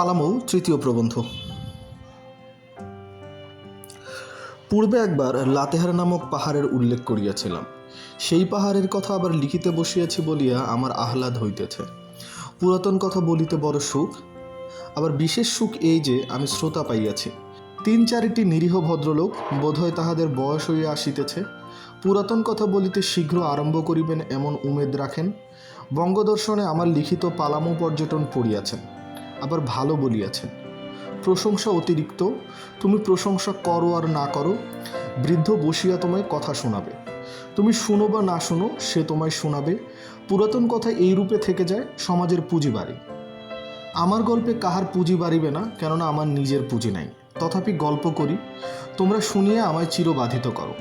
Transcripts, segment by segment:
পালামৌ তৃতীয় প্রবন্ধ। পূর্বে একবার লাতেহার নামক পাহাড়ের উল্লেখ করিয়াছিলাম। সেই পাহাড়ের কথা আবার লিখিতে বসিয়াছি বলিয়া আমার আহ্লাদ হইতেছে। পুরাতন কথা বলিতে বড় সুখ, আবার বিশেষ সুখ এই যে আমি শ্রোতা পাইয়াছি। তিন চারিটি নিরীহ ভদ্রলোক বোধহয় তাহাদের বয়স হইয়া আসিতেছে। পুরাতন কথা বলিতে শীঘ্র আরম্ভ করিবেন এমন উমেদ রাখেন। বঙ্গদর্শনে আমার লিখিত পালামো পর্যটন পড়িয়াছেন। আবার ভালো বলিয়াছেন। প্রশংসা অতিরিক্ত, তুমি প্রশংসা করো আর না করো, বৃদ্ধ বসিয়া তোমায় কথা শোনাবে। তুমি শুনো বা না শুনো, সে তোমায় শোনাবে। পুরাতন কথা এই রূপে থেকে যায়, সমাজের পুঁজি বাড়ি। আমার গল্পে কাহার পুঁজি বাড়িবে না, কেননা আমার নিজের পুঁজি নাই। তথাপি গল্প করি, তোমরা শুনিয়া আমায় চিরবাধিত করো।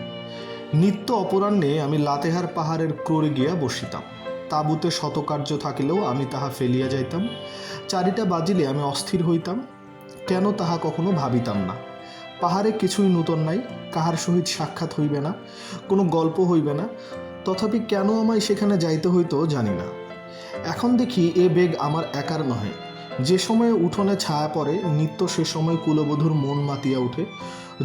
নিত্য অপরাহ্নে আমি লাতেহার পাহাড়ের ক্রোড়ে গিয়া বসিতাম। তাঁবুতে শতকার্য থাকিলেও আমি তাহা ফেলিয়া যাইতাম। চারিটা বাজিলে আমি অস্থির হইতাম। কেন তাহা কখনো ভাবিতাম না। পাহাড়ে কিছুই নূতন নাই, কাহার সহিত সাক্ষাৎ হইবে না, কোনো গল্প হইবে না। তথাপি কেন আমায় সেখানে যাইতে হইতো জানি না। এখন দেখি এ বেগ আমার একার নহে। যে সময়ে উঠোনে ছায়া পড়ে, নিত্য সে সময় কুলবধূর মন মাতিয়া উঠে।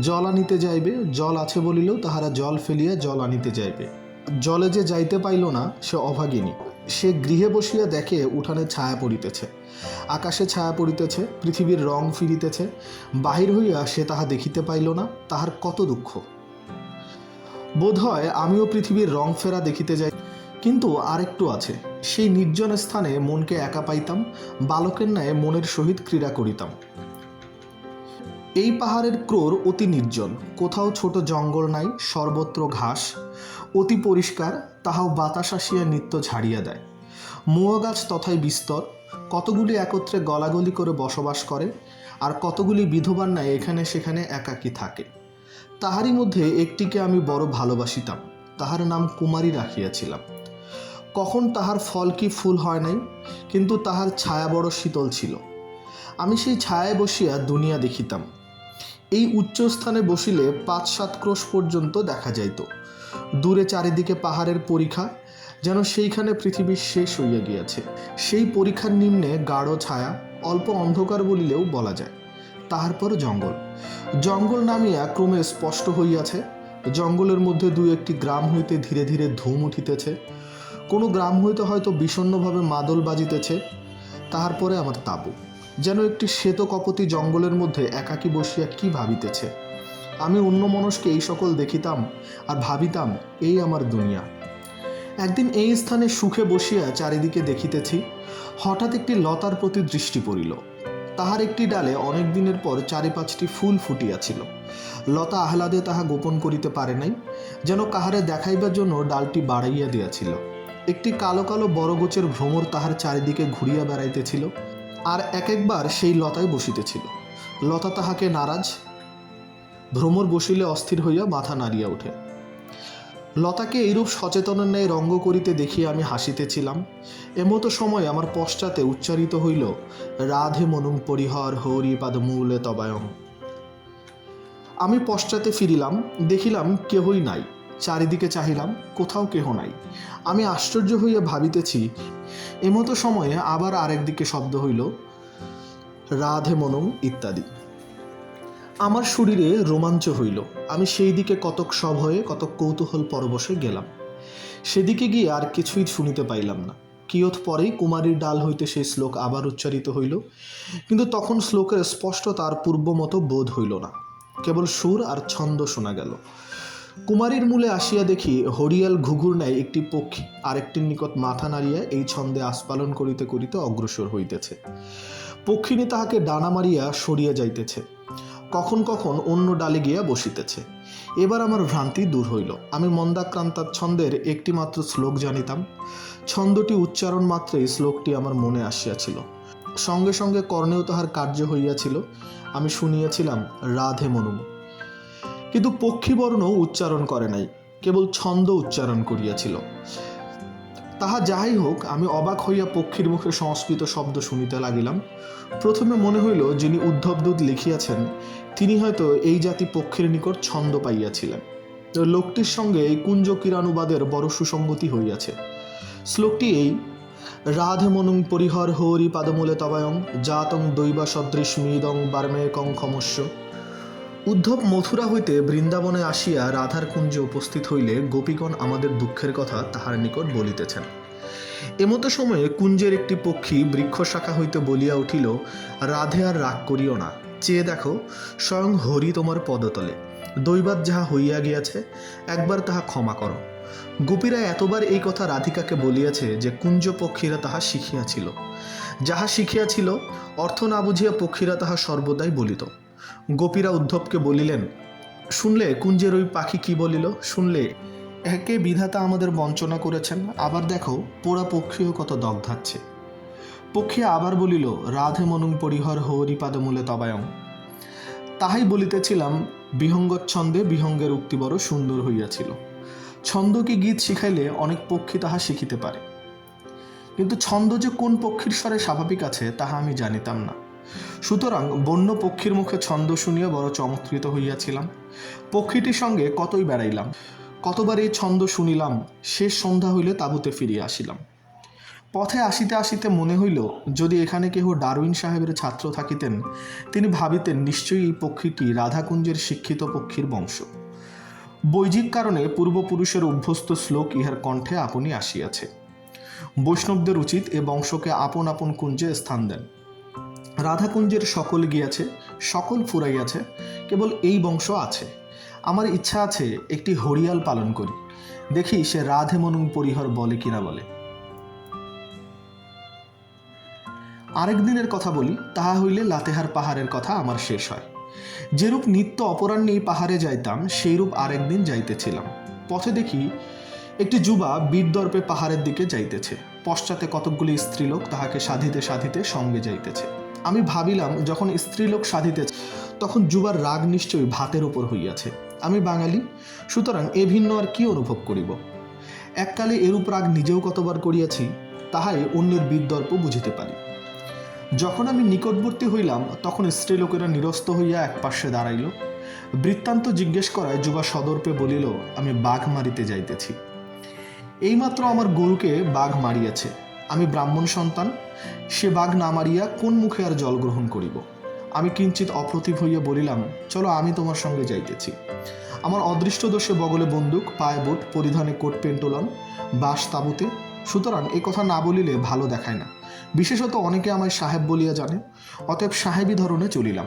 জল আনিতে যাইবে, জল আছে বলিলেও তাহারা জল ফেলিয়া জল আনিতে যাইবে। জলে যে যাইতে পাইল না, সে অভাগিনী। সে গৃহে বসিয়া দেখে উঠানে ছায়া পড়িতেছে। আকাশে ছায়া পড়িতেছে, পৃথিবীর রং ফিরিতেছে। বাহির হইয়া সে তাহা দেখিতে পাইল না, তাহার কত দুঃখ। বোধ হয় আমিও পৃথিবীর রং ফেরা দেখিতে যাই। কিন্তু আরেকটু আছে। সেই নির্জন স্থানে মনকে একা পাইতাম, বালকের ন্যায় মনের সহিত ক্রীড়া করিতাম। এই পাহাড়ের ক্রোর অতি নির্জন। কোথাও ছোট জঙ্গল নাই, সর্বত্র ঘাস। অতি পরিষ্কার, তাহাও বাতাস আসিয়া নিত্য ঝাড়িয়া দেয়। মুয়া গাছ তথায় বিস্তর, কতগুলি একত্রে গলাগলি করে বসবাস করে, আর কতগুলি বিধবার ন্যায় এখানে সেখানে একাকী থাকে। তাহারই মধ্যে একটিকে আমি বড় ভালোবাসিতাম, তাহার নাম কুমারী রাখিয়াছিলাম। কখন তাহার ফল কি ফুল হয় নাই, কিন্তু তাহার ছায়া বড় শীতল ছিল। আমি সেই ছায়ায় বসিয়া দুনিয়া দেখিতাম। এই উচ্চস্থানে বসিলে পাঁচ সাত ক্রোশ পর্যন্ত দেখা যাইত। দূরে চারিদিকে পাহাড়ের পরীক্ষা, যেন সেইখানে পৃথিবীর শেষ হইয়া গিয়াছে। সেই পরীক্ষার নিম্নে গাঢ় ছায়া, অল্প অন্ধকার বলিলেও বলা যায়। তাহার পর জঙ্গল। জঙ্গল নামিয়া ক্রমে স্পষ্ট হইয়াছে, জঙ্গলের মধ্যে দুই একটি গ্রাম হইতে ধীরে ধীরে ধুম উঠিতেছে। কোনো গ্রাম হইতে হয়তো বিষণ্ণভাবে মাদল বাজিতেছে। তাহার পরে আমার তাবু। যেন একটি শ্বেত কপতি জঙ্গলের মধ্যে একাকী বসিয়া কি ভাবিতেছে? আমি অন্য মনস্কে এই সকল দেখিতাম আর ভাবিতাম, এই আমার দুনিয়া। একদিন এই স্থানে সুখে বসিয়া চারিদিকে দেখিতেছি, হঠাৎ একটি লতার প্রতি দৃষ্টি পড়িল। তাহার একটি ডালে অনেক দিনের পর চারি পাঁচটি ফুল ফুটিয়াছিল। লতা আহ্লাদে তাহা গোপন করিতে পারে নাই, যেন কাহারে দেখাইবার জন্য ডালটি বাড়াইয়া দিয়াছিল। একটি কালো কালো বড় গোছের ভ্রমর তাহার চারিদিকে ঘুরিয়া বেড়াইতেছিল, আর এক একবার সেই লতায় বসিতেছিল। লতা তাহাকে নারাজ ভ্রমর বসিলে অস্থির হইয়া মাথা নাড়িয়া ওঠে। লতাকে এইরূপ সচেতনের ন্যায় রঙ্গ করিতে দেখিয়া আমি হাসিতেছিলাম। এমতো সময় আমার পশ্চাতে উচ্চারিত হইল, রাধে মনুং পরিহর হরি পাদমূলে তবায়ং। আমি পশ্চাতে ফিরিলাম, দেখিলাম কেহই নাই। চারিদিকে চাহিলাম, কোথাও কেহ নাই। আমি আশ্চর্য হইয়া ভাবিতেছি, এমতো সময়ে আবার আরেক দিকে শব্দ হইল, রাধে মনং ইত্যাদি। আমার শরীরে রোমাঞ্চ হইল। আমি সেই দিকে কতক সভয়ে, কতক কৌতূহল পরবশে গেলাম। সেদিকে গিয়ে আর কিছুই শুনিতে পাইলাম না। কিয়ৎ পরেই কুমারীর ডাল হইতে সেই শ্লোক আবার উচ্চারিত হইল। কিন্তু তখন শ্লোকের স্পষ্ট তার পূর্ব মতো বোধ হইল না। কেবল সুর আর ছন্দ শোনা গেল। কুমারীর মূলে আসিয়া দেখি হরিয়াল ঘুঘুর ন্যায় একটি পক্ষী আরেকটির নিকট মাথা নাড়িয়া এই ছন্দে আস্পালন করিতে করিতে অগ্রসর হইতেছে। পক্ষিনী তাহাকে ডানা মারিয়া সরিয়া যাইতেছে। কখন কখন অন্য ডালে গিয়া বসিতেছে। এবার আমার ভ্রান্তি দূর হইল। আমি মন্দাক্রান্তার ছন্দের একটি মাত্র শ্লোক জানিতাম। ছন্দটি উচ্চারণ মাত্রেই শ্লোকটি আমার মনে আসিয়াছিল। সঙ্গে সঙ্গে কর্ণেও তাহার কার্য হইয়াছিল। আমি শুনিয়াছিলাম, রাধে মনুম কিন্তু পক্ষীবর্ণ উচ্চারণ করে নাই, কেবল ছন্দ উচ্চারণ করিয়াছিল। তাহা যাহাই হোক, আমি অবাক হইয়া পক্ষীর মুখে সংস্কৃত শব্দ শুনিতে লাগিলাম। প্রথমে মনে হইল যিনি উদ্ধবদূত লিখিয়াছেন তিনি হয়তো এই জাতি পক্ষের নিকট ছন্দ পাইয়াছিলেন। লোকটির সঙ্গে এই কুঞ্জ কিরানুবাদের বড় সুসঙ্গতি হইয়াছে। শ্লোকটি এই রাধে মনুং পরিহর হরি পাদমূলে তবায়ং, জাতং দৈবা সদৃশ মিদং বার্মেকং ক্ষমস্য উদ্ধব মথুরা হইতে বৃন্দাবনে আসিয়া রাধার কুঞ্জে উপস্থিত হইলে গোপীগণ আমাদের দুঃখের কথা তাহার নিকট বলিতেছেন। এমতো সময়ে কুঞ্জের একটি পক্ষী বৃক্ষ শাখা হইতে বলিয়া উঠিল, রাধে আর রাগ করিও না। চেয়ে দেখো, স্বয়ং হরি তোমার পদতলে। দৈবাত যাহা হইয়া গিয়াছে, একবার তাহা ক্ষমা করো। গোপীরা এতবার এই কথা রাধিকাকে বলিয়াছে যে কুঞ্জ পক্ষীরা তাহা শিখিয়াছিল। যাহা শিখিয়াছিল, অর্থ না বুঝিয়া পক্ষীরা তাহা সর্বদাই বলিত। গোপীরা উদ্ধবকে বলিলেন, শুনলে কুঞ্জের ওই পাখি কি বলিল? শুনলে, একে বিধাতা আমাদের বঞ্চনা করেছেন। আবার দেখো, পোড়া পক্ষীও কত দগ্ধাচ্ছে। পক্ষী আবার বলিল, রাধে মনুং পরিহর হরি পাদমূলে তবায়ং। তাহাই বলিতেছিলাম, বিহঙ্গচ্ছন্দে বিহঙ্গের উক্তি বড় সুন্দর হইয়াছিল। ছন্দ কি গীত শিখাইলে অনেক পক্ষী তাহা শিখিতে পারে। কিন্তু ছন্দ যে কোন পক্ষীর স্বরে স্বাভাবিক আছে, তাহা আমি জানিতাম না। সুতরাং বন্য পক্ষীর মুখে ছন্দ শুনিয়া বড় চমৎকৃত হইয়াছিলাম। পক্ষীটির সঙ্গে কতই বেড়াইলাম। কতবার এই ছন্দ শুনিলাম, শেষ সন্ধ্যা হইলে তাঁবুতে ফিরিয়া আসিলাম। পথে আসিতে আসিতে মনে হইল, যদি এখানে কেহ ডারউইন সাহেবের ছাত্র থাকিতেন, তিনি ভাবিতেন নিশ্চয়ই এই পক্ষীটি রাধাকুঞ্জের শিক্ষিত পক্ষীর বংশ। বৈজিক কারণে পূর্বপুরুষের অভ্যস্ত শ্লোক ইহার কণ্ঠে আপনি আসিয়াছে। বৈষ্ণবদের উচিত এ বংশকে আপন আপন কুঞ্জে স্থান দেন। রাধাকুঞ্জের সকল গিয়াছে, সকল ফুরাইয়াছে, কেবল এই বংশ আছে। আমার ইচ্ছা আছে একটি হরিয়াল পালন করি। দেখি সে রাধে মনুং পরিহর বলে কিনা বলে। আরেক দিনের কথা বলি, তাহা হইলে লাতেহার পাহাড়ের কথা আমার শেষ হয়। যেরূপ নিত্য অপরাহ্নে এই পাহাড়ে যাইতাম, সেইরূপ আরেকদিন যাইতেছিলাম। পথে দেখি একটি যুবা বীরদর্পে পাহাড়ের দিকে যাইতেছে। পশ্চাতে কতকগুলি স্ত্রীলোক তাহাকে সাধিতে সাধিতে সঙ্গে যাইতেছে। আমি ভাবিলাম, যখন স্ত্রীলোক সাধিতেছে, তখন যুবার রাগ নিশ্চয়ই ভাতের উপর হইয়াছে। আমি বাঙালি, সুতরাং এ ভিন্ন আর কি অনুভব করিব? এককালে এরূপ রাগ নিজেও কতবার করিয়াছি, তাহাই অন্যের বিদ্দর্প বুঝিতে পারি। যখন আমি নিকটবর্তী হইলাম, তখন স্ত্রীলোকেরা নিরস্ত হইয়া এক পার্শ্বে দাঁড়াইল। বৃত্তান্ত জিজ্ঞেস করায় যুবা সদর্পে বলিল, আমি বাঘ মারিতে যাইতেছি। এইমাত্র আমার গরুকে বাঘ মারিয়াছে। আমি ব্রাহ্মণ সন্তান। সে বাঘ না মারিয়া কোন মুখে আর জল গ্রহণ করিব? আমি কিঞ্চিত অপ্রতিভ হইয়া বলিলাম, চলো আমি তোমার সঙ্গে যাইতেছি। আমার অদৃষ্ট দোষে বগলে বন্দুক, পায়ে বুট, পরিধানে কোট পেন্টোলন বাস তাঁবুতে। সুতরাং এ কথা না বলিলে ভালো দেখায় না। বিশেষত অনেকে আমায় সাহেব বলিয়া জানে, অতএব সাহেবী ধরনে চলিলাম,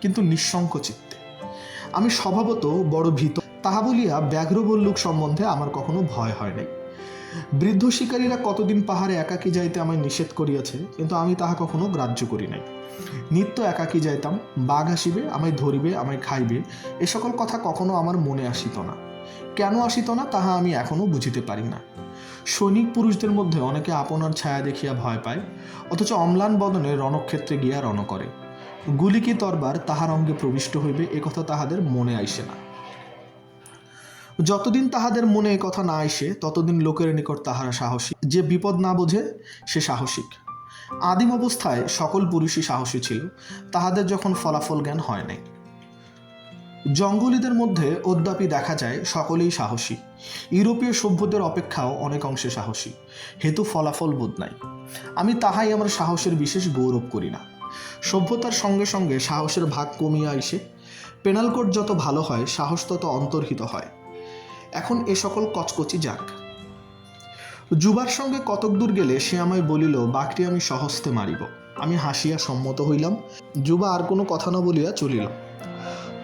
কিন্তু নিঃশঙ্ক চিত্তে। আমি স্বভাবত বড় ভীত, তাহা বলিয়া ব্যাঘ্র বল্লুক সম্বন্ধে আমার কখনো ভয় হয় নাই। বৃদ্ধ শিকারীরা কতদিন পাহাড়ে একাকী যাইতে আমায় নিষেধ করিয়াছে, কিন্তু আমি তাহা কখনো গ্রাহ্য করি নাই। নিত্য একাকী যাইতাম, বাঘ আসিবে, আমায় ধরিবে, আমায় খাইবে, এ সকল কথা কখনো আমার মনে আসিত না। কেন আসিত না, তাহা আমি এখনও বুঝিতে পারি না। সৈনিক পুরুষদের মধ্যে অনেকে আপনার ছায়া দেখিয়া ভয় পায়, অথচ অম্লান বদনে রণক্ষেত্রে গিয়া রণ করে। গুলি কি তরবার তাহার অঙ্গে প্রবিষ্ট হইবে একথা তাহাদের মনে আইসে না। যতদিন তাহাদের মনে কথা না আইসে, ততদিন লোকের নিকট তাহারা সাহসী। যে বিপদ না বোঝে, সে সাহসিক। আদিম অবস্থায় সকল পুরুষই সাহসী ছিল, তাহাদের যখন ফলাফল জ্ঞান হয় নাই। জঙ্গলীদের মধ্যে অদ্যাপি দেখা যায় সকলেই সাহসী। ইউরোপীয় সভ্যদের অপেক্ষাও অনেক অংশে সাহসী। হেতু ফলাফল বোধ নাই। আমি তাহাই আমার সাহসের বিশেষ গৌরব করি না। সভ্যতার সঙ্গে সঙ্গে সাহসের ভাগ কমিয়া আইসে পেনালকোট যত ভালো হয়, সাহস তত অন্তর্হিত হয়। এখন এ সকল কচকচি যাক। যুবার সঙ্গে কতক দূর গেলে সে আমায় বলিল বাঘটি আমি সহস্তে মারিব। আমি হাসিয়া সম্মত হইলাম। যুবা আর কোনো কথা না বলিয়া চলিল।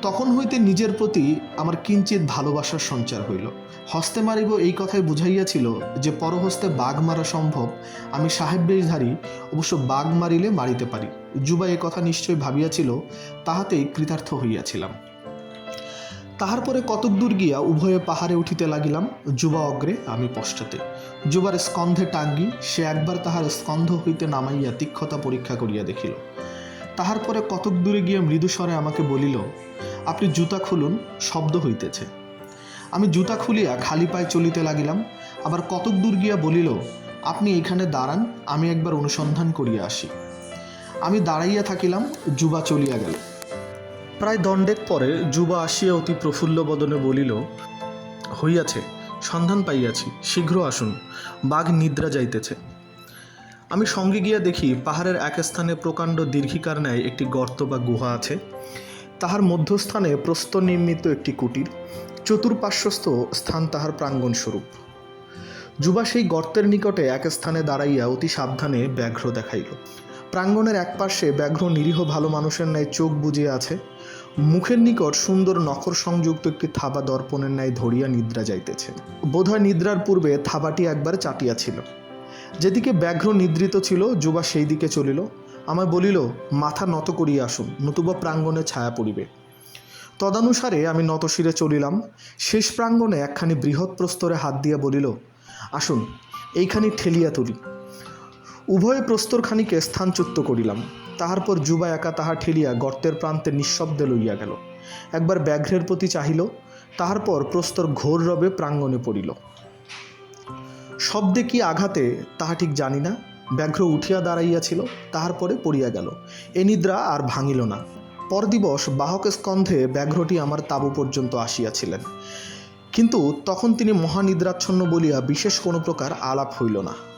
তখন হইতে নিজের প্রতি আমার কিঞ্চিত ভালোবাসার সঞ্চার হইল। হস্তে মারিব এই কথাই বুঝাইয়াছিল যে পরহস্তে বাঘ মারা সম্ভব, আমি সাহেব বেশধারী, অবশ্য বাঘ মারিলে মারিতে পারি। যুবা এ কথা নিশ্চয় ভাবিয়াছিল, তাহাতেই কৃতার্থ হইয়াছিলাম। তাহার পরে কতক দূর গিয়া উভয়ে পাহাড়ে উঠিতে লাগিলাম, যুবা অগ্রে, আমি পশ্চাতে। যুবার স্কন্ধে টাঙ্গি, সে একবার তাহার স্কন্ধ হইতে নামাইয়া তীক্ষতা পরীক্ষা করিয়া দেখিল। তাহার পরে কতক দূরে গিয়া মৃদুস্বরে আমাকে বলিল আপনি জুতা খুলুন, শব্দ হইতেছে। আমি জুতা খুলিয়া খালি পায়ে চলিতে লাগিলাম, আবার কতক দূর গিয়া বলিল, আপনি এইখানে দাঁড়ান, আমি একবার অনুসন্ধান করিয়া আসি। আমি দাঁড়াইয়া থাকিলাম, যুবা চলিয়া গেল। প্রায় দণ্ডেক পরে যুবা আসিয়া অতি প্রফুল্ল বদনে বলিল, হইয়াছে, সন্ধান পাইয়াছি, শীঘ্র আসুন, বাঘ নিদ্রা যাইতেছে। আমি সঙ্গে গিয়া দেখি পাহাড়ের এক স্থানে প্রকাণ্ড দীর্ঘিকার ন্যায় একটি গর্ত বা গুহা আছে। তাহার মধ্যস্থানে প্রস্তর নির্মিত একটি কুটির, চতুর্পার্শ্বস্থ স্থান তাহার প্রাঙ্গণ স্বরূপ যুবা সেই গর্তের নিকটে এক স্থানে দাঁড়াইয়া অতি সাবধানে ব্যাঘ্র দেখাইল। প্রাঙ্গণের এক পার্শ্বে ব্যাঘ্র নিরীহ ভালো মানুষের ন্যায় চোখ বুজিয়ে আছে। মুখের নিকট সুন্দর নখর সংযুক্ত একটি থাবা দর্পণের ন্যায় ধরিয়া নিদ্রা যাইতেছে। বোধহয় নিদ্রার পূর্বে থাবাটি একবার চাটিয়াছিল। যেদিকে ব্যাঘ্র নিদ্রিত ছিল, যুবা সেই দিকে চলিল। আমায় বলিল, মাথা নত করিয়া আসুন, নতুবা প্রাঙ্গণে ছায়া পড়িবে। তদানুসারে আমি নতশিরে চলিলাম। শেষ প্রাঙ্গণে একখানি বৃহৎ প্রস্তরে হাত দিয়া বলিল, আসুন, এইখানি ঠেলিয়া তুলি। উভয় প্রস্তরখানিকে স্থানচ্যুত করিলাম। তাহার পর যুবা একা তাহা ঠেলিয়া গর্তের প্রান্তে নিঃশব্দে লইয়া গেল। একবার ব্যাঘ্রের প্রতি চাহিল তাহার পর প্রস্তর ঘোর রবে প্রাঙ্গণে পড়িল। শব্দে কি আঘাতে, তাহা ঠিক জানি না। ব্যাঘ্র উঠিয়া দাঁড়াইয়াছিল তাহার পরে পড়িয়া গেল। এ নিদ্রা আর ভাঙিল না। পরদিবস বাহক স্কন্ধে ব্যাঘ্রটি আমার তাবু পর্যন্ত আসিয়াছিলেন। কিন্তু তখন তিনি মহানিদ্রাচ্ছন্ন বলিয়া বিশেষ কোনো প্রকার আলাপ হইল না।